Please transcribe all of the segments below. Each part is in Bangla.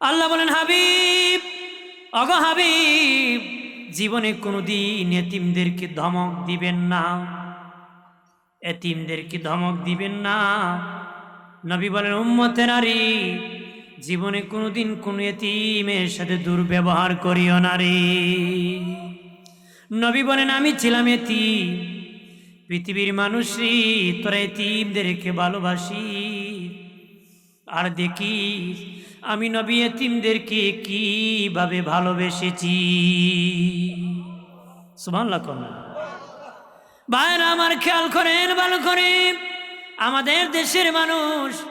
আল্লাহ বলেন, হাবিব, অগ হাবিব, জীবনে কোনোদিন এতিমদেরকে ধমক দিবেন না। এতিমদেরকে ধমক দিবেন না। নবী বলেন, উম্মতে নারী, জীবনে কোনো দিন কোনো এতিমের সাথে দুর্ব্যবহার করিও নারী নবী বলেন, আমি ছিলাম এতিম। পৃথিবীর মানুষই তোরা এতিমদেরকে ভালোবাসি। আর দেখি আমি নবী এতিমদেরকে কীভাবে ভালোবেসেছি? সুবহানাল্লাহ ভাইরা আমার খেয়াল করেন, ভালো করে। আমাদের দেশের মানুষ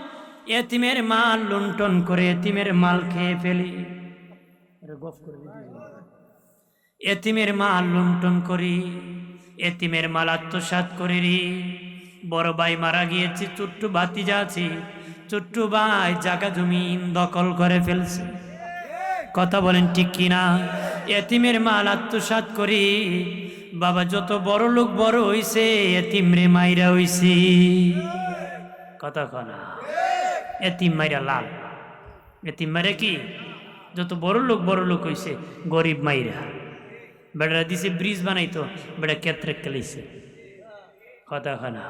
এতিমের মাল লুণ্ঠন করে এতিমের মাল খেয়ে ফেলে। এতিমের মাল লুণ্ঠন করি, এতিমের মাল আত্মসাত করে রে। বড় ভাই মারা গিয়েছে, ছোট্ট বাতিজা আছে। ছোট্ট ভাই জাগা জমিন দখল করে ফেলছে। কথা বলেন ঠিক কিনা? এতিমের মাল আত্মসাত করি। বাবা, যত বড় লোক বড় হইছে এতিম রে মাইরা হইছে। কথা কনা এতিম মাইরা লাল। এতিম মাইরা কি? যত বড় লোক বড় লোক হইছে, গরিব মাইরা। বেড়া দিছে ব্রিজ বানাইতো বেড়া কেত্রে খেলাইছে কথা খানা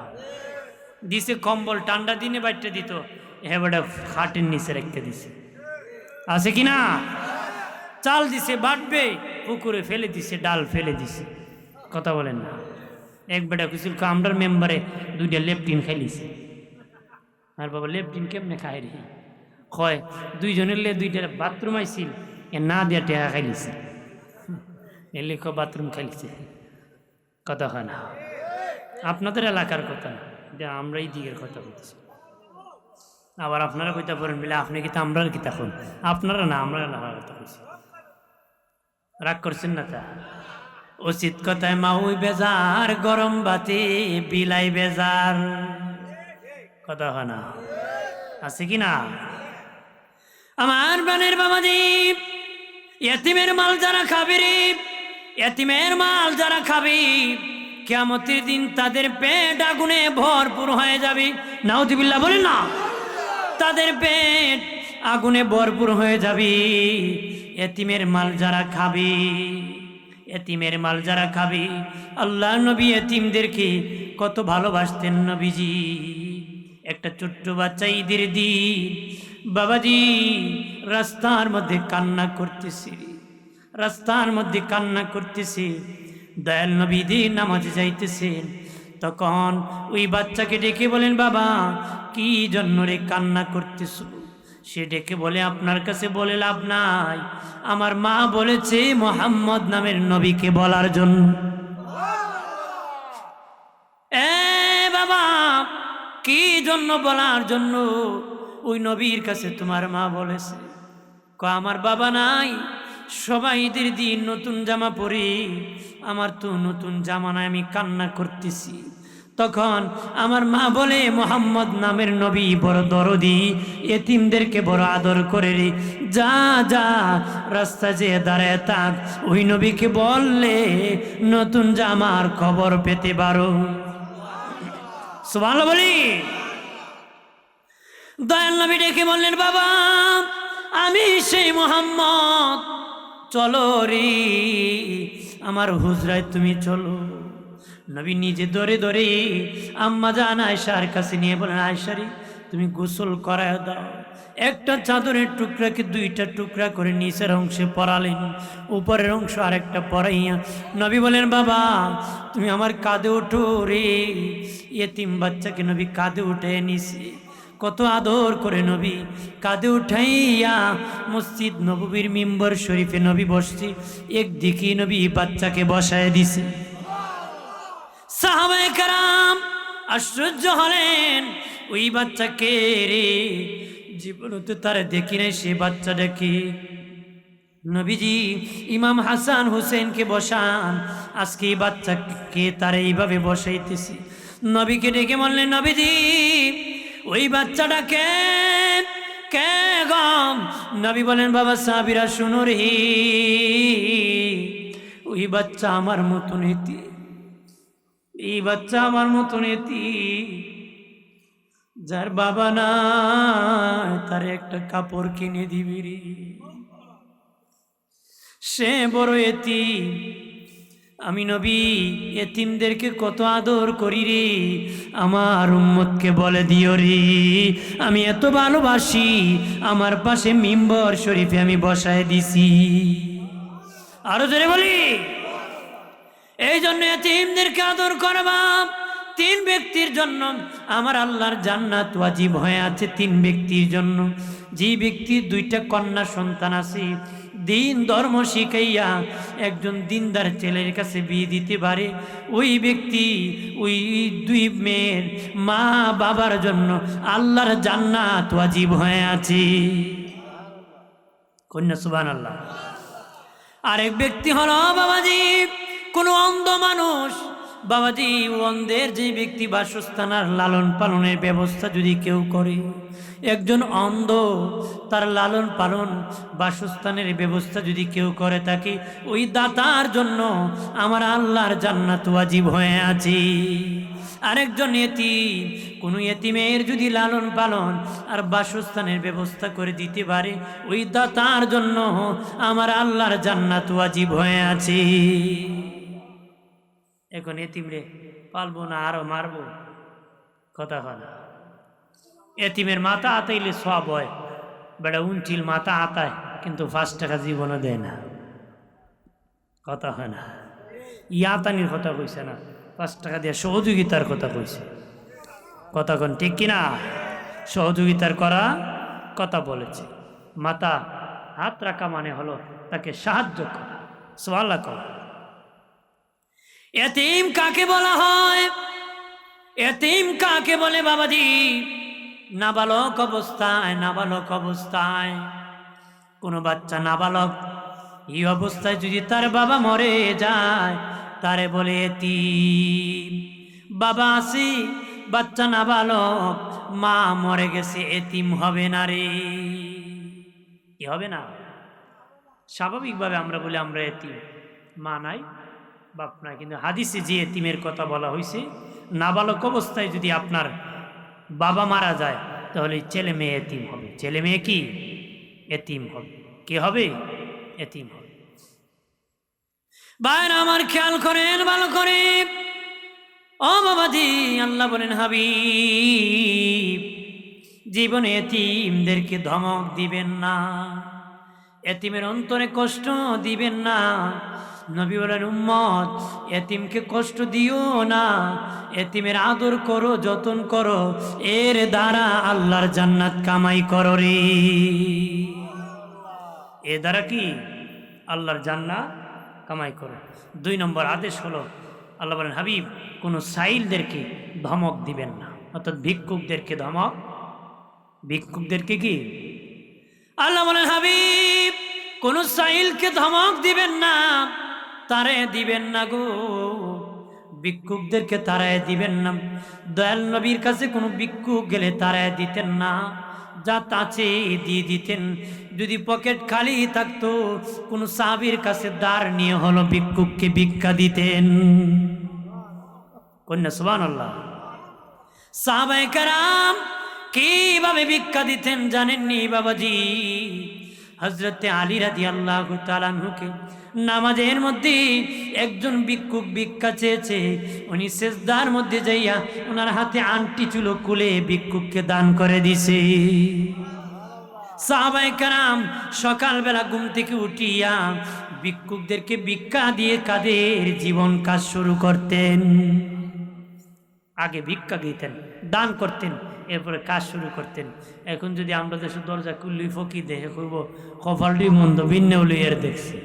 দিছে কম্বল, ঠান্ডা দিনে বাইটটা দিত। বেটা খাটের নিচে রেখে দিছে। আছে কি না চাল দিছে, বাটবে, পুকুরে ফেলে দিছে, ডাল ফেলে দিছে। কথা বলেন না। এক বেটা কুছিল কামরার মেম্বারে দুইটা লেপটিন খাইলিছে। আর বাবা, লেপটিন কেমনে খাই রে? কয়, দুইজনের লে দুইটা বাথরুম আইছিল, এ না দিয়া টেকা খাইলিছে। এ লেখ বাথরুম খাইলিছে। কথা হয় না। আপনাদের এলাকার কথা না এটা আমরা এই দিকের কথা বলছি আবার আপনারা কইতা পারেন বলে আপনি কি আমরা কি তখন আপনারা না আমরা এলাকার কথা বলছি রাগ করছেন না তা? উচিত কথায় মাউই বেজার, গরম বাতি বিলাই বেজার। কথা হয় না। আছে কি না? আমার বানের বাবাদীপ এতিমের মাল যারা খাবে রে, এতিমের মাল যারা খাবে কেমতের দিন তাদের পেট আগুনে ভরপুর হয়ে যাবে। নাউদিবিল্লা বলেন না। তাদের পেট আগুনে ভরপুর হয়ে যাবে। এতিমের মাল যারা খাবে, এতিমের মাল যারা খাবে। আল্লাহ নবী এতিমদেরকে কত ভালোবাসতেন নবীজি। একটা ছোট্ট বাচ্চা ঈদের দিন বাবাজি রাস্তার মধ্যে কান্না করতেছি, রাস্তার মধ্যে কান্না করতেছি। দয়াল নবী দিন নামাজে যাইতেছেন তখন ওই বাচ্চাকে ডেকে বলেন, বাবা, কি জন্য রে কান্না করতেছ? সে ডেকে বলে, আপনার কাছে বলে লাভ নাই। আমার মা বলেছে মোহাম্মদ নামের নবীকে বলার জন্য। এ বাবা, কি জন্য বলার জন্য? ওই নবীর কাছে তোমার মা বলেছে। ক আমার বাবা নাই সবাই ঈদের দিন নতুন জামা পরি। আমার তো নতুন জামা নাই, আমি কান্না করতেছি। তখন আমার মা বলে, মোহাম্মদ নামের নবী, বড় দরদি। এতিমদেরকে বড় আদর করে রে। যা যা, রাস্তা যে দাঁড়ায় থাক। ওই নবীকে বললে, নতুন জামার খবর পেতে পারো। সুবহানাল্লাহ বলি। দয়াল নবী ডেকে বললেন, বাবা, আমি সেই মোহাম্মদ চলো রে, আমার হুজরায় তুমি চলো। নবী নিজে ধরে ধরে আম্মা জান আয়সার কাছে নিয়ে বলেন আয়সারি তুমি গোসল করায় দাও। একটা চাদরের টুকরাকে দুইটা টুকরা করে নিচের অংশে পরালেন, উপরের অংশ আরেকটা পরাইয়া নবী বলেন, বাবা, তুমি আমার কাঁধে ওঠো রে। এতিম বাচ্চাকে নবী কাঁধে উঠে নিছে। কত আদর করে নবী কাঁধে উঠাইয়া মসজিদ নবীর মিম্বর শরীফে নবী বসছি, একদিকে নবী বাচ্চাকে বসায় দিছে। সাহাবায়ে কারাম আশ্চর্য হলেন, ওই বাচ্চাকে রে? জীবনতে তারা দেখি নাই সে বাচ্চাটাকে নবীজি ইমাম হাসান হুসেনকে বসান, আজকে এই বাচ্চাকে তারা এইভাবে বসাইতেছি। নবীকে ডেকে বললেন, নবীজি ওই বাচ্চাটাকে কে? কে গম নবী বলেন, বাবা সাবিরা শুনো রে। ওই বাচ্চা আমার মতন এতি এই বাচ্চা আমার মতন এতি যার বাবা না তার একটা কাপড় কিনে দিবি রে। সে বড় এতি আমি নবী, এতিমদেরকে কত আদর করি রে, আমার উম্মতকে বলে দিও রে। আমি এত ভালোবাসি, আমার পাশে মিম্বর শরীফে আমি বসায় দিছি। আরও জোরে বলি। এই জন্য এতিমদেরকে আদর করবা তিন ব্যক্তির জন্য আমার আল্লাহর জান্নাত ওয়াজিব হয়ে আছে তিন ব্যক্তির জন্য। যে ব্যক্তির দুইটা কন্যা সন্তান আছে দিন ধর্ম শিখাইয়া একজন দিনদার ছেলের কাছে বিয়ে দিতে পারে। ওই ব্যক্তি, ওই দুই মেয়ের মা বাবার জন্য আল্লাহর জান্নাত ওয়াজিব হয়ে আছে। কন্যা সুবান আল্লাহ আরেক ব্যক্তি হলো বাবাজি, কোনো অন্ধ মানুষ। বাবাজি, অন্ধের যে ব্যক্তি বাসস্থান আর লালন পালনের ব্যবস্থা যদি কেউ করে, একজন অন্ধ, তার লালন পালন বাসস্থানের ব্যবস্থা যদি কেউ করে থাকে ওই দাতার জন্য আমার আল্লাহর জান্নাত ওয়াজিব হয়ে আছে। আরেকজন এতিম, কোনো এতিমের যদি লালন পালন আর বাসস্থানের ব্যবস্থা করে দিতে পারে, ওই দাতার জন্য আমার আল্লাহর জান্নাত ওয়াজিব হয়ে আছে। এখন এতিমরে পালবো না আরও মারবো? কথা হয় এতিমের মাথা আতাইলে সব হয়। বেটা উনচিল মাথা আতায়, কিন্তু পাঁচ টাকা জীবনে দেয় না। কথা হয় না। ইয়াতানির কথা কইছে না, পাঁচ টাকা দিয়ে সহযোগিতার কথা কইছে। কথা কোন, ঠিক কিনা? সহযোগিতার করা কথা বলেছে। মাতা হাত রাখা মানে হলো তাকে সাহায্য করা। সোয়াল্লা করা এতিম কাকে বলা হয়? এতিম কাকে বলে বাবাজি? নাবালক অবস্থায় নাবালক অবস্থায়। কোনো বাচ্চা নাবালক এই অবস্থায় যদি তার বাবা মরে যায়, তারে বলে এতিম। বাবা আসি, বাচ্চা নাবালক, মা মরে গেছে, এতিম হবে না রে। কি হবে না। স্বাভাবিকভাবে আমরা বলি আমরা এতিম। মা নাই বাপ না, কিন্তু হাদিসে যে এতিমের কথা বলা হয়েছে নাবালক অবস্থায় যদি আপনার বাবা মারা যায়, তাহলে ছেলে মেয়ে এতিম হবে। ছেলে মেয়ে কি? এতিম হবে। কি হবে? এতিম হবে। বাইরে আমার খেয়াল করেন, ভালো করে। ও বাবাজি আল্লাহ বলেন, হাবিব, জীবনে এতিমদেরকে ধমক দিবেন না। এতিমের অন্তরে কষ্ট দিবেন না। নবী বলেন, উম্মত, এতিমকে কষ্ট দিও না। এতিমের আদর করো, যতন করো, এর দ্বারা আল্লাহর জান্নাত কামাই করো রে। এ দ্বারা কি আল্লাহর জান্নাত কামাই করো? দুই নম্বর আদেশ হলো, আল্লাহ বলেন, হাবিব, কোনো সাইলদেরকে ধমক দিবেন না। অর্থাৎ ভিক্ষুকদেরকে ধমক, ভিক্ষুকদেরকে কি? আল্লাহ বলেন, হাবিব, কোন সাইলকে ধমক দিবেন না। তারে দিবেন না গো। ভিক্ষুকদেরকে তারায় দিবেন না। দয়াল নবীর কাছে কোনো ভিক্ষুক গেলে তারায় দিতেন না। যা তাছে দিয়ে দিতেন। যদি পকেট খালি থাকতো, কোনো সাহাবির কাছে দাঁড় নিয়ে হলো ভিক্ষুককে ভিক্ষা দিতেন। কন্যা সুবান আল্লাহ সাহাবাই কারাম কীভাবে ভিক্ষা দিতেন জানেননি বাবাজি? হজরতে আলী রাজি আল্লাহ তালানহুকে নামাজের মধ্যে একজন ভিক্ষুক ভিক্ষা চেয়েছে। উনি শেষদার মধ্যে যাইয়া ওনার হাতে আংটি চুলো কুলে ভিক্ষুককে দান করে দিছে। সাহাবাই কারাম সকালবেলা ঘুম থেকে উঠিয়া ভিক্ষুকদেরকে ভিক্ষা দিয়ে কাদের জীবন কাজ শুরু করতেন। আগে ভিক্ষা দিতেন, দান করতেন। এরপরে কাজ শুরু করতেন। এখন যদি আমরা দেশের দরজা কুল্লি ফকি দেখে করব কপালটি মন্দ ভিন্ন এর দেখছি।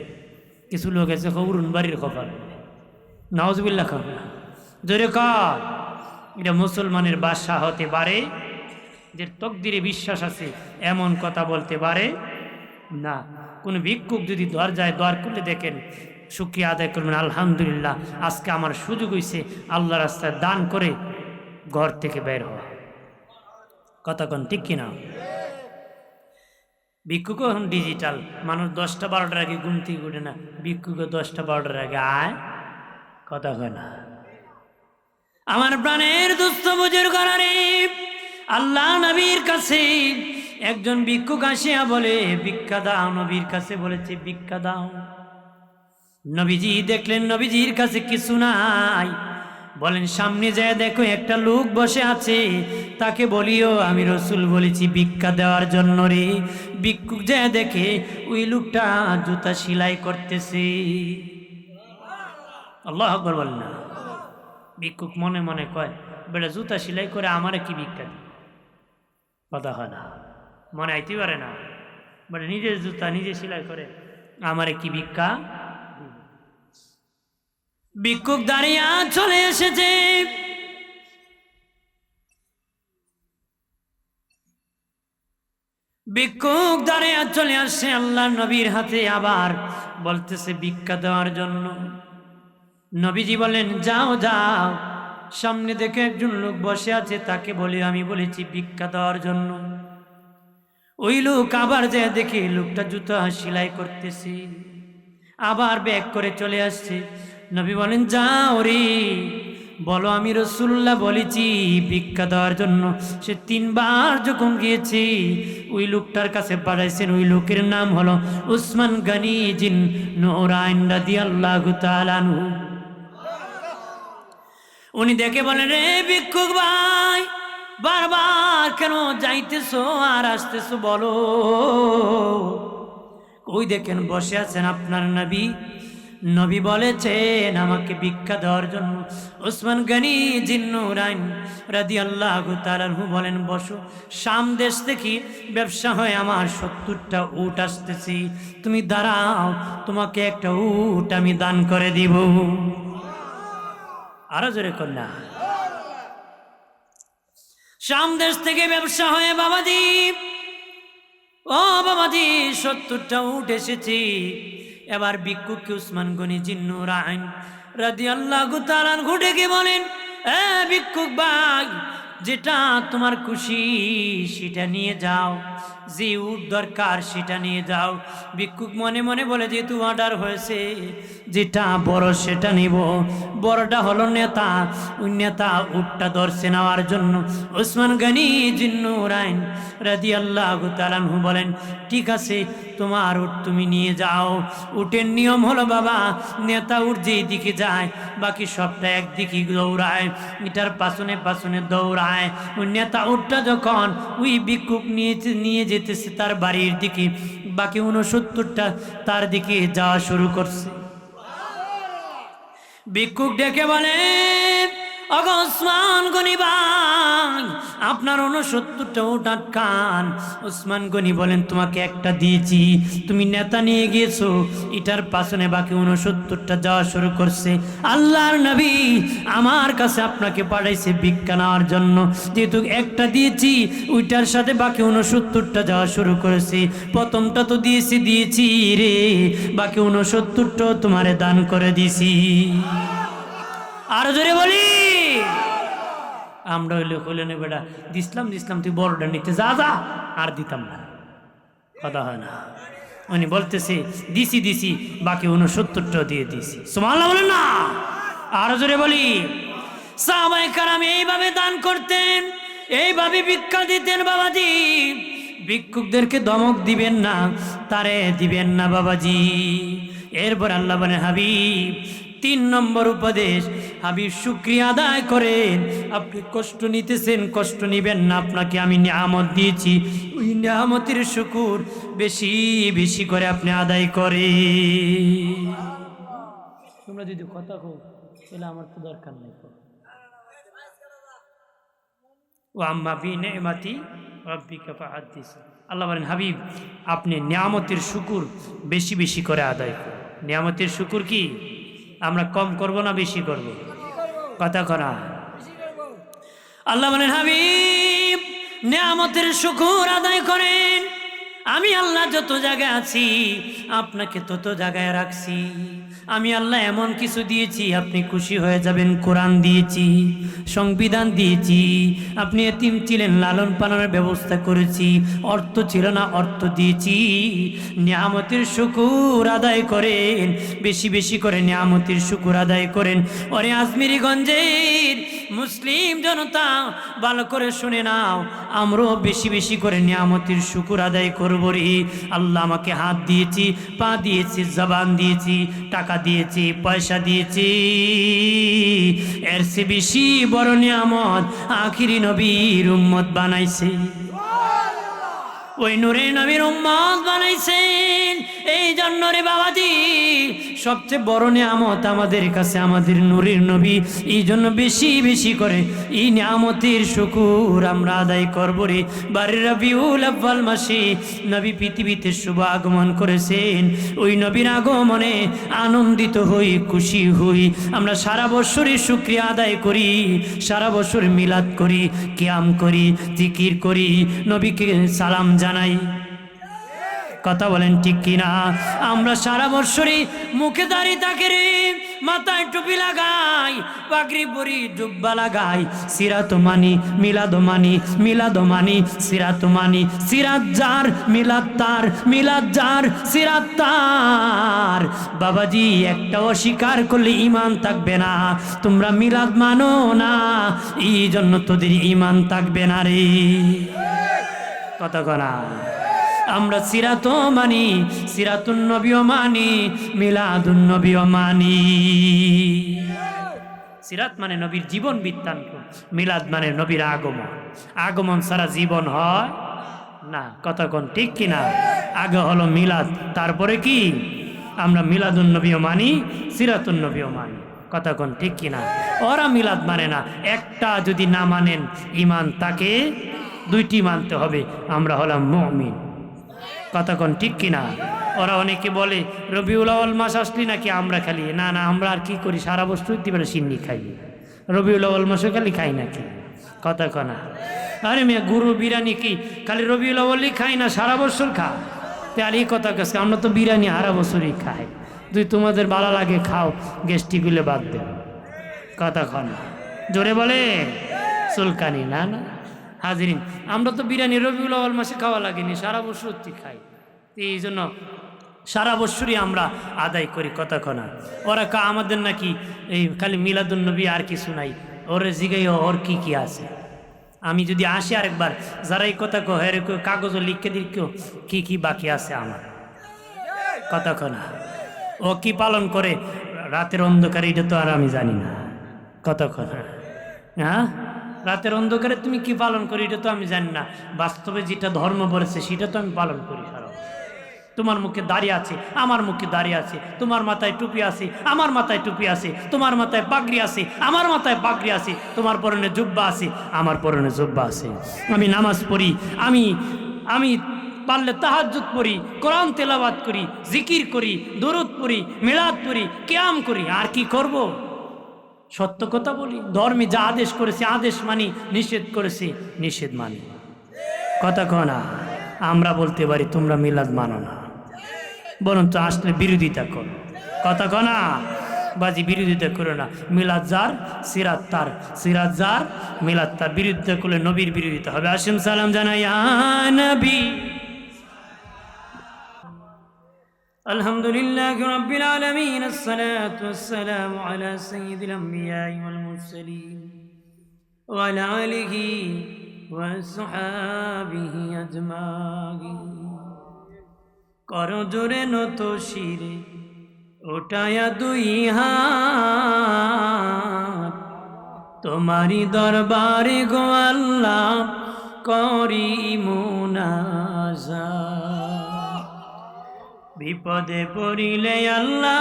কিছু লোক আছে খবরুন বাড়ির কপাল। নওয়াজবিল্লা খান কার। এটা মুসলমানের বাদশাহ হতে পারে, যে তকদিরে বিশ্বাস আছে, এমন কথা বলতে পারে না। কোনো ভিক্ষুক যদি দরজায় দর করলে দেখেন, শুক্রিয়া আদায় করবেন, আলহামদুলিল্লাহ, আজকে আমার সুযোগ হয়েছে আল্লাহ রাস্তায় দান করে ঘর থেকে বের হওয়া। কোন, ঠিক কিনা? ভিক্ষুকও এখন ডিজিটাল মানুষ দশটা বারোটার আগে ঘুম থেকে উঠে না, ভিক্ষুকও দশটা বারোটার আগে আয় না। আমার প্রাণের দুস্থ বুজুর করারে আল্লাহ নবীর কাছে একজন ভিক্ষুক আসিয়া বলে, ভিক্ষা দাও নবীর কাছে, বলেছে, ভিক্ষা দাও। নবীজি দেখলেন, নবীজির কাছে কিছু নাই। বলেন, সামনে যায় দেখো একটা লোক বসে আছে। তাকে বলিও, আমি রসুল বলেছি ভিক্ষা দেওয়ার জন্য রে। ভিক্ষুক যায় দেখে, ওই লোকটা জুতা সেলাই করতেছে। আল্লাহ আকবর বলেন না। ভিক্ষুক মনে মনে কয়, বেটা, জুতা সেলাই করে আমারে কি ভিক্ষা দিবে? কথা হয় না। মনে আইতে পারে না। বলে, নিজের জুতা নিজে সেলাই করে, আমারে কি ভিক্ষা ভিক্ষুক দাঁড়িয়ে চলে এসেছে। ভিক্ষুক দাঁড়িয়ে চলে আসছে আল্লাহ নবীর হাতে আবার, বলতেছে ভিক্ষা দেওয়ার জন্য। নবীজি বলেন, যাও যাও। সামনে দেখে একজন লোক বসে আছে, তাকে বলে, আমি বলেছি ভিক্ষা দেওয়ার জন্য। ওই লোক আবার যে দেখি লোকটা জুতো সেলাই করতেছে। আবার ব্যাগ করে চলে আসছে। নবী বলেন, যাও রে। বলো, আমি রসুল্লাহ বলেছি, ভিক্ষা দেওয়ার জন্য। সে তিনবার যখন গিয়েছে, ওই লোকটার কাছে পাঠাইছেন, ওই লোকের নাম হলো উসমান গানি জিন রাদি আল্লাহ তালানু উনি দেখে বলেন, রে ভিক্ষুক ভাই, বারবার কেন যাইতেছো আর আসতেছো বলো? ওই দেখেন, বসে আছেন আপনার নবী। নবী বলেছেন, আমাকে ভিক্ষা দেওয়ার জন্য ওসমান গনি জিন্নুরাইন রাদি আল্লাহ তালাহু বলেন, বসো, শাম দেশ থেকে ব্যবসা হয় আমার সত্তরটা উট আসতেছি, তুমি দাঁড়াও, তোমাকে একটা উট আমি দান করে দিব। আরও জোরে কন্যা শাম দেশ থেকে ব্যবসা হয়ে বাবাজি, ও বাবাজি, সত্তরটা উঠ এসেছি এবার ভিক্ষুককে উসমান গনি জিন্নুর আইন রাদি আল্লাহ গুতারান ঘুটে গিয়ে বলেন, এ ভিক্ষুক ভাই, যেটা তোমার খুশি, সেটা নিয়ে যাও। যে উট দরকার সেটা নিয়ে যাও। ভিক্ষুক মনে মনে বলে, যেহেতু অর্ডার হয়েছে, যেটা বড় সেটা নিব। বড়টা হলো নেতা। ওই নেতা উটটা ধরছে নেওয়ার জন্য। ওসমান গানি জিন্নুরাইন রাদি আল্লাহ তালানহু বলেন, ঠিক আছে, তোমার উট তুমি নিয়ে যাও। উটের নিয়ম হলো, বাবা, নেতা উঠ যেই দিকে যায়, বাকি সবটা একদিকে দৌড়ায় এটার পাশনে পাশনে দৌড়ায়। ওই নেতা উটটা যখন ওই ভিক্ষুক নিয়ে নিয়ে যেতেছে তার বাড়ির দিকে, বাকি উনসত্তরটা তার দিকে যাওয়া শুরু করছে। ভিক্ষুক ডেকে বলে অগস্মান গনি ভাই আপনার উনসত্তরটা ওট আটকান ওসমান গনি বলেন, তোমাকে একটা দিয়েছি। তুমি নেতা নিয়ে গিয়েছো। এটার পাশনে বাকি উনসত্তরটা যাওয়া শুরু করছে। আল্লাহর নবী আমার কাছে আপনাকে পাঠাইছে ভিক্ষা নেওয়ার জন্য। যেহেতু একটা দিয়েছি, ওইটার সাথে বাকি উনসত্তরটা যাওয়া শুরু করেছে। প্রথমটা তো দিয়েছি দিয়েছি রে। বাকি উনসত্তরটাও তোমারে দান করে দিছি। আরও জোরে বলি। আমরা হইলে না বেটা দিসলাম দিসলাম তুই বড়টা নিতে যা যা, আর দিতাম না। কথা হয় না। উনি বলতেছে, দিছি দিছি, বাকি উনসত্তরটা দিয়ে দিছি। সুমাল্লাহ বলেন না? আরও জোরে বলি। সাহাবাই কারাম এইভাবে দান করতেন, এইভাবে ভিক্ষা দিতেন বাবাজি। ভিক্ষুকদেরকে দমক দিবেন না, তারে দিবেন না বাবাজি। এরপর আল্লাহ বলেন, হাবিব তিন নম্বর উপদেশ। হাবিব শুক্রিয়া আদায় করেন। আপনি কষ্ট নিতেছেন, কষ্ট নিবেন না। আপনাকে আমি নিয়ামত দিয়েছি। ওই নিয়ামতের শুকুর বেশি বেশি করে আপনি আদায় করে তোমরা যদি কথা কো তাহলে আমার তো দরকার নেই ও আম্মা বি নেমাতি রব্বিকা আল্লাহ বলেন, হাবিব, আপনি নিয়ামতের শুকুর বেশি বেশি করে আদায় করুন। নিয়ামতের শুকুর কি? আমরা কম করব না বেশি করব? কথা করা। আল্লাহ বলেন, হাবিব, নিয়ামতের শুকুর আদায় করেন। আমি আল্লাহ যত জায়গায় আছি, আপনাকে তত জায়গায় রাখছি। আমি আল্লাহ এমন কিছু দিয়েছি, আপনি খুশি হয়ে যাবেন, কোরআন দিয়েছি, সংবিধান দিয়েছি, আপনি এতিম ছিলেন, লালন পালনের ব্যবস্থা করেছি, অর্থ ছিল না, অর্থ দিয়েছি, নিয়ামতের শুকুর আদায় করেন, বেশি বেশি করে নিয়ামতের শুকুর আদায় করেন। ওরে আজমিরিগঞ্জের মুসলিম জনতা, ভালো করে শুনে নাও, আমরাও বেশি বেশি করে নিয়ামতের শুকুর আদায় করব রে। আল্লাহ আমাকে হাত দিয়েছি, পা দিয়েছি, জবান দিয়েছি, টাকা দিয়েছি পয়সা দিয়েছি। এর সে বেশি বড় নিয়ামত আখিরি নবীর উম্মত বানাইছে। ওই নূরে নবীর উম্মত বানাইছেন। এই জন্য রে বাবাজি, সবচেয়ে বড় নিয়ামত আমাদের কাছে, আমাদের নূরের নবী, এই জন্য বেশি বেশি করে এই নিয়ামতের শুকুর আমরা আদায় করব রে। বাড়ির রবিউল আব্বাল মাসি নবী পৃথিবীতে শুভ আগমন করেছেন। ওই নবীর আগমনে আনন্দিত হই, খুশি হই। আমরা সারা বছরই শুক্রিয়া আদায় করি, সারা বছর মিলাদ করি, কিয়াম করি, জিকির করি, নবীকে সালাম জানাই। কথা বলেন ঠিক কিনা? আমরা সারা বছরই মুখে দাঁড়িয়ে থাকি রে, মাথায় টুপি লাগাই, পাগড়ি পরি, জুব্বা লাগাই। সিরাত মানি, মিলাদ মানি মিলাদ মানি, সিরাত মানি। সিরাত যার, মিলাদ তার, মিলাদ যার, সিরাত তার। বাবাজি একটা অস্বীকার করলে ইমান থাকবে না। তোমরা মিলাদ মানো না, এই জন্য তোদের ইমান থাকবে না রে। কথা কনা আমরা সিরাত মানি, সিরাতুন নবীও মানি, মিলাদুন নবীও মানি। সিরাত মানে নবীর জীবন বৃত্তান্ত, মিলাদ মানে নবীর আগমন। আগমন সারা জীবন হয় না কতক্ষণ ঠিক কিনা আগে হলো মিলাদ, তারপরে কি? আমরা মিলাদুন নবীও মানি, সিরাতুন নবীও মানি। কতক্ষণ ঠিক কিনা ওরা মিলাদ মানে না, একটা যদি না মানেন ইমান তাকে দুইটি মানতে হবে। আমরা হলাম মমিন। কতক্ষণ ঠিক কিনা? ওরা অনেকে বলে, রবিউল আওয়াল মাস আসলি নাকি আমরা খালি? না না, আমরা আর কি করি? সারা বস্তু দিবেন সিন্নি খাই। রবিউল আওয়াল মাসে খালি খাই নাকি? কতক্ষণ আরে মেয়ে, গুরু বিরিয়ানি কি? খালি রবিউল আওয়ালই খাই না, সারা বছর খা? তাহলে এই কথা কাছে আমরা তো বিরিয়ানি সারা বছরই খাই। তুই তোমাদের ভালো লাগে, খাও গেস্টিগুলো বাদ দে। কতক্ষণ জোরে বলে? চুলকানি, না না। হাজিরিন। আমরা তো বিরিয়ানি রবিউল আওয়াল মাসে খাওয়া লাগেনি, সারা বছর খাই। এই জন্য সারা বছরই আমরা আদায় করি কতক্ষণা ওরা কা আমাদের নাকি এই খালি মিলাদুন্নবী আর কিছু নাই। ওরে জিগাই ওর কি কি আছে? আমি যদি আসি আরেকবার যারা এই কথা কো হেরে কাগজও লিখে দিও কি কি বাকি আছে আমার? কতক্ষণা ও কি পালন করে? রাতের অন্ধকারে, এটা তো আর আমি জানি না। কতক্ষণ হ্যাঁ? রাতের অন্ধকারে তুমি কি পালন করি, এটা তো আমি জানি না। বাস্তবে যেটা ধর্ম বলেছে, সেটা তো আমি পালন করি সারা তোমার মুখে দাঁড়িয়ে আছে, আমার মুখে দাঁড়িয়ে আছে, তোমার মাথায় টুপি আছে, আমার মাথায় টুপি আছে, তোমার মাথায় পাগড়ি আছে, আমার মাথায় পাগড়ি আছে, তোমার পরনে জুব্বা আছে, আমার পরনে জুব্বা আছে। আমি নামাজ পড়ি, আমি আমি পারলে তাহাজুত পড়ি, কোরআন তেলাবাদ করি, জিকির করি, দরুদ পড়ি, মিলাদ পড়ি, ক্যাম করি, আর কি করব। সত্য কথা বলি, ধর্মে যা আদেশ করেছে, আদেশ মানি, নিষেধ করেছে, নিষেধ মানি। কথা কনা আমরা বলতে পারি তোমরা মিলাদ মানো না। বরঞ্চ আসলে বিরোধিতা করো। কথা কনা বাজি বিরোধিতা করো না। মিলাদ যার, সিরাত তার। সিরাত যার, মিলাদ তার। বিরোধিতা করলে নবীর বিরোধিতা হবে। আসিম সালাম জানাই, "ইয়া নবী। الحمد لله رب العالمين الصلاة والسلام على سيد الأنبياء والمرسلين وعلى آله وصحابه أجمعين করজোরে নত শিরে ওটায়া দুই হাত তোমারি দরবারে গো আল্লাহ করি মুনাজা বিপদে পড়িলে আল্লাহ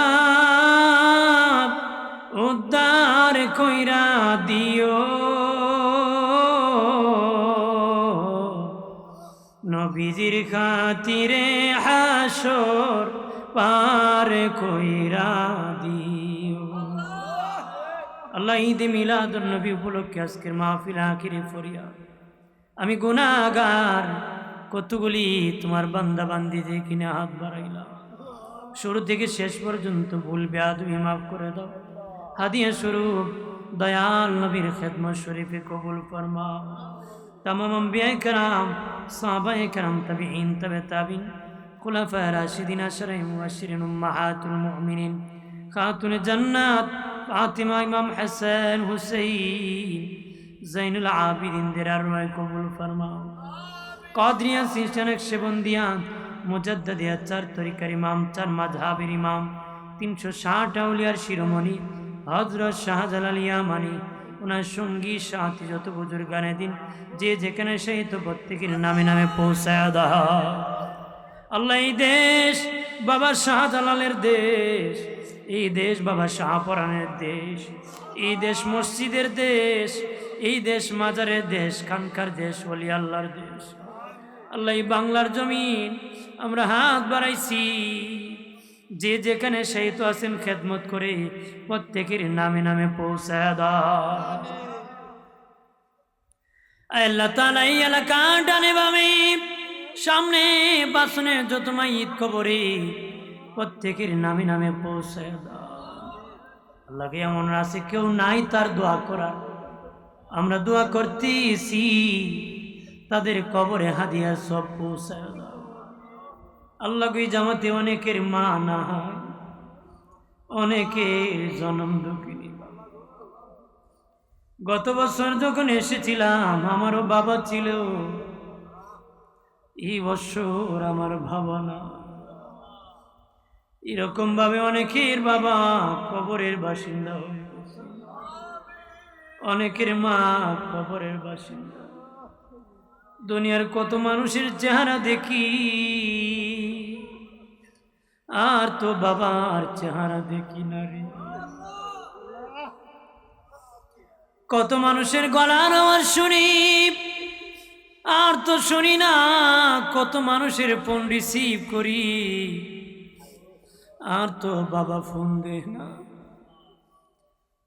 উদ্ধার কইরা দিও। নবীজির খাতিরে হাসর পার কইরা দিও। আল্লাহ ঈদ মিলাদ নবী উপলক্ষে আজকের মাহফিল আখিরে ফরিয়া আমি গুনাগার কতগুলি তোমার বান্দা বান্দি দিয়ে কিনে হাত বাড়াইলাম। শুরু থেকে শেষ পর্যন্ত ভুল বেয়াদবি মাফ করে দাও। হাদিয়া স্বরূপ, দয়াল নবীর খেদমত শরীফে কবুল ফরমাও। তামাম আম্বিয়ায়ে কেরাম, সাহাবায়ে কেরাম, তাবিঈন, তবে তাবিন, খুলাফা রাশিদিন আশরাই মুমিনিন, খাতুনে জান্নাত মুজাদ্দাদিয়া চার তরিকার ইমাম, চার মাঝহাবের ইমাম, তিনশো ষাট আউলিয়ার শিরোমণি হজরত শাহজালাল ইয়ামানি। ওনার সঙ্গী, সাথী যত বুজুর্গানে দিন যে যেখানে সেই তো প্রত্যেকের নামে নামে পৌঁছায় দাও। আল্লাহ, এই দেশ বাবা শাহজালালের দেশ, এই দেশ বাবা শাহপরানের দেশ, এই দেশ মসজিদের দেশ, এই দেশ মাজারের দেশ, খানকার দেশ বলি আল্লাহর দেশ। আল্লাহ বাংলার জমিন আমরা হাত বাড়াইছি। যে যেখানে সেই তো আছেন খেদমত করে প্রত্যেকের নামে নামে পৌঁছায় আল্লাহ তালা এই এলাকা ডানে বামে, সামনে বাসনে যত মাই ঈদ খবরে প্রত্যেকের নামে নামে পৌঁছায় আল্লাহকে এমন আছে, কেউ নাই তার দোয়া করার। আমরা দোয়া করতেছি। তাদের কবরে হাদিয়া সব পৌঁছায় দাও। আল্লাহ জামাতে অনেকের মা না অনেকের জন্ম দুঃখিনী গত বছর যখন এসেছিলাম, আমারও বাবা ছিল। এই বছর আমার ভাবনা এরকম ভাবে অনেকের বাবা কবরের বাসিন্দা। অনেকের মা কবরের বাসিন্দা। দুনিয়ার কত মানুষের চেহারা দেখি। আর তো বাবার চেহারা দেখি না রে। কত মানুষের গলার আওয়াজ শুনি, আর তো শুনি না কত মানুষের ফোন রিসিভ করি। আর তো বাবা ফোন দে না।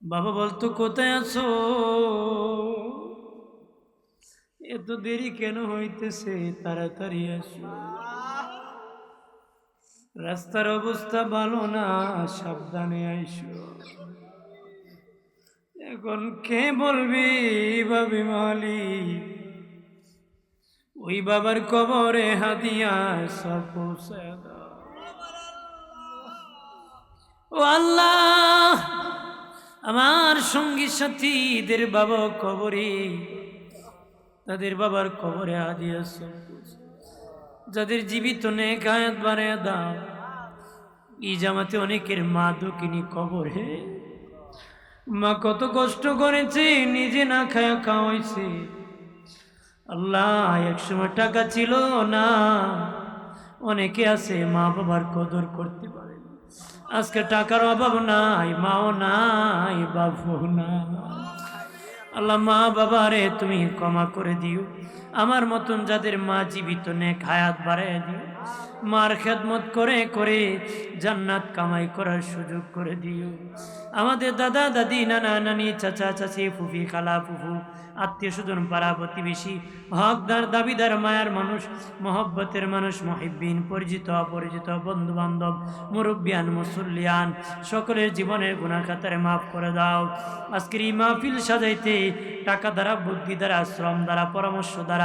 বাবা বলতো, কোথায় আছো? এত দেরি কেন হইতেছে? তাড়াতাড়ি আসো। রাস্তার অবস্থা ভালো না, সাবধানে আইসো। এখন কে বলবি বাবি মালি ওই বাবার কবরে হাতিয়া সব ও আল্লাহ, আমার সঙ্গী সাথীদের বাবা কবরে তাদের বাবার কবরে হাদিয়া সব যাদের জীবিত নেই গায়াত বাড়ায় দাও। ই জামাতে অনেকের মা দক্ষিণী কবরে। মা কত কষ্ট করেছে, নিজে না খায়া খাওয়াইছে। আল্লাহ একসময় টাকা ছিল না। অনেকে আছে মা বাবার কদর করতে পারে। আজকে টাকার অভাব নাই, মাও নাই বাবু না আল্লাহ মা বাবারে তুমি ক্ষমা করে দিও। আমার মতন যাদের মা জীবিত নেক হায়াত বাড়াই দিও, মার খেদমত করে করে জান্নাত কামাই করার সুযোগ করে দিও। আমাদের দাদা, দাদি, নানা, নানি, চাচা, চাচি, ফুফি, খালা, ফুফু, আত্মীয় স্বজন, পাড়া প্রতিবেশী, হকদার, দাবিদার, মায়ার মানুষ, মহব্বতের মানুষ মহিবিন পরিচিত, অপরিচিত বন্ধু বান্ধব মুরব্বিয়ান, মুসল্লিয়ান, সকলের জীবনের গুণাখাতারে মাফ করে দাও। আজকের এই মাহফিল সাজাইতে টাকা দ্বারা, বুদ্ধি দ্বারা, শ্রম দ্বারা, পরামর্শ দ্বারা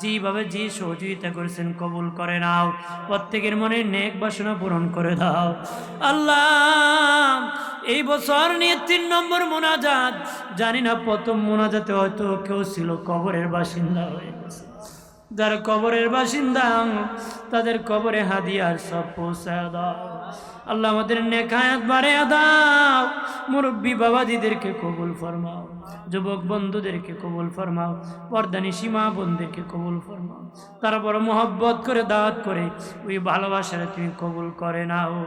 যেভাবে যে সহযোগিতা করেছেন কবুল করে নাও। প্রত্যেকের মনে নেক বাসনা পূরণ করে দাও। আল্লাহ, এই বছর নিয়ে তিন নম্বর মোনাজাত। জানি না প্রথম মোনাজাতে হয়তো কেউ ছিল, কবরের বাসিন্দা হয়ে গেছে। যারা কবরের বাসিন্দা, তাদের কবরে হাদিয়ার সব পৌঁছায় দাও। আল্লাহ আমাদের নেখায়াত বাড়ে দাও। মুরব্বী বাবাজিদেরকে কবুল ফরমাও, যুবক বন্ধুদেরকে কবুল ফরমাও, পর্দানি সীমা বোনদেরকে কবুল ফরমাও। তারা বড় মোহব্বত করে, দাওয়াত করে, ওই ভালোবাসার তুমি কবুল করে নাও।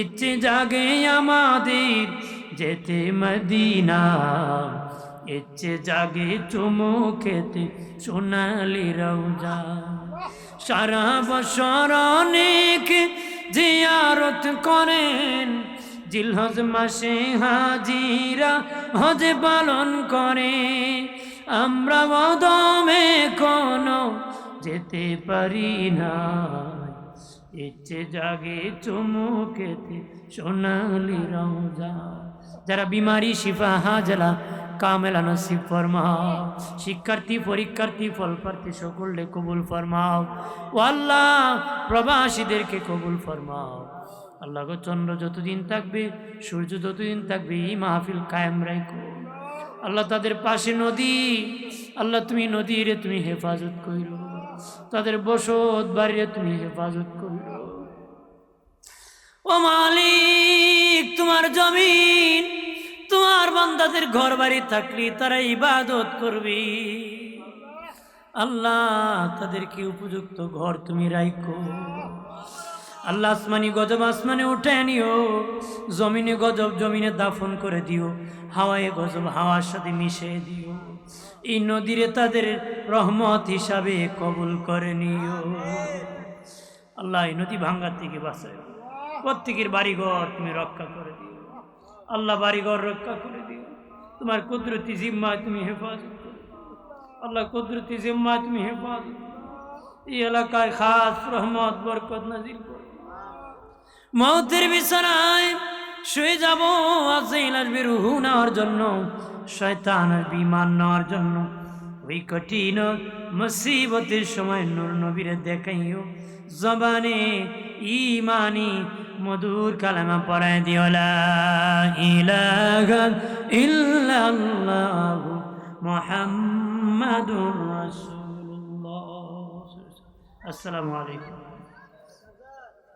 ইচ্ছে জাগে আমাদের যেতে মদিনা, ইচ্ছে জাগে চুমু খেতে সোনালি রৌজা সারা বছর অনেক জিয়ারত করেন, জিলহজ মাসে হাজিরা হজ পালন করে। আমরা বদমে কোনো যেতে পারি না ইচ্ছে জাগে চুমুকেতে সোনালি রওজা যারা বিমারি শিফা হাজলা কামেলা নসিব ফরমাও। শিক্ষার্থী, পরীক্ষার্থী ফল প্রার্থী সকলে কবুল ফরমাও। ও আল্লাহ, প্রবাসীদেরকে কবুল ফরমাও। আল্লাহ চন্দ্র যতদিন থাকবে, সূর্য যতদিন থাকবে, এই মাহফিল কায়েম রাখো। আল্লাহ তাদের পাশে নদী, আল্লাহ তুমি নদীরে তুমি হেফাজত কইরো। তাদের বসত বাড়িরে তুমি হেফাজত কইরো। ও মালিক, তোমার জমিন তোমার বান্দাদের ঘর বাড়ি থাকলে তারা ইবাদত করবি। আল্লাহ তাদেরকে উপযুক্ত ঘর তুমি রাইখো? আল্লাহ আসমানি গজব আসমানে উঠে নিও, জমিনে গজব জমিনে দাফন করে দিও, হাওয়ায় গজব হাওয়ার সাথে মিশিয়ে দিও। এই নদীরে তাদের রহমত হিসাবে কবুল করে নিও। আল্লাহ, এই নদী ভাঙ্গার থেকে বাঁচায় প্রত্যেকের বাড়িঘর তুমি রক্ষা করে দিও। আল্লাহ বাড়িঘর রক্ষা করে দিও। তোমার কুদরতি জিম্মায় তুমি হেফাজত আল্লাহ কুদরতি জিম্মায় তুমি হেফাজত। এই এলাকায় খাস রহমত, বরকত নাজিল করো। মৌতের বিছানায় শুয়ে যাব আজাইল আসবে রুহু নেওয়ার জন্য, শয়তান আসবে ইমান নেওয়ার জন্য। ওই কঠিন মুসিবতের সময় নূর নবীরে দেখাইও। জবানে ইমানি মধুর কালামা পড়ায় দিওলা ইলাহা ইল্লাল্লাহু মুহাম্মাদুর রাসূলুল্লাহ আসসালামু আলাইকুম।